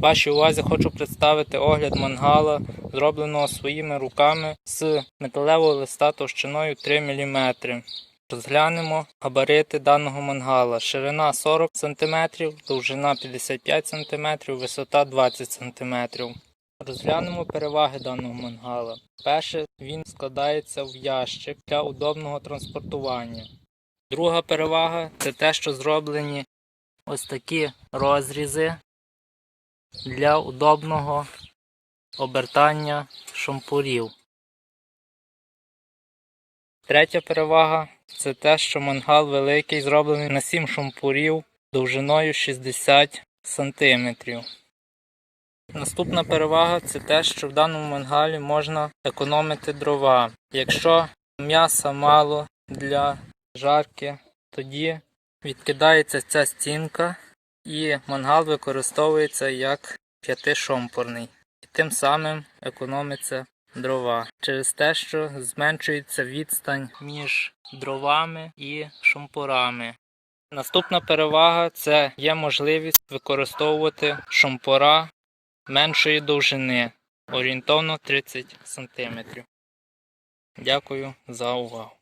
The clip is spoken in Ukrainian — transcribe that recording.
Вашій увазі хочу представити огляд мангала, зробленого своїми руками з металевого листа товщиною 3 мм. Розглянемо габарити даного мангала. Ширина 40 см, довжина 55 см, висота 20 см. Розглянемо переваги даного мангала. Перше, він складається в ящик для удобного транспортування. Друга перевага це те, що зроблені ось такі розрізи для удобного обертання шампурів. Третя перевага це те, що мангал великий, зроблений на 7 шампурів довжиною 60 см. Наступна перевага це те, що в даному мангалі можна економити дрова. Якщо м'яса мало для жарки, тоді відкидається ця стінка і мангал використовується як п'ятишомпурний. І тим самим економиться дрова через те, що зменшується відстань між дровами і шампурами. Наступна перевага це є можливість використовувати шампура меншої довжини, орієнтовно 30 см. Дякую за увагу.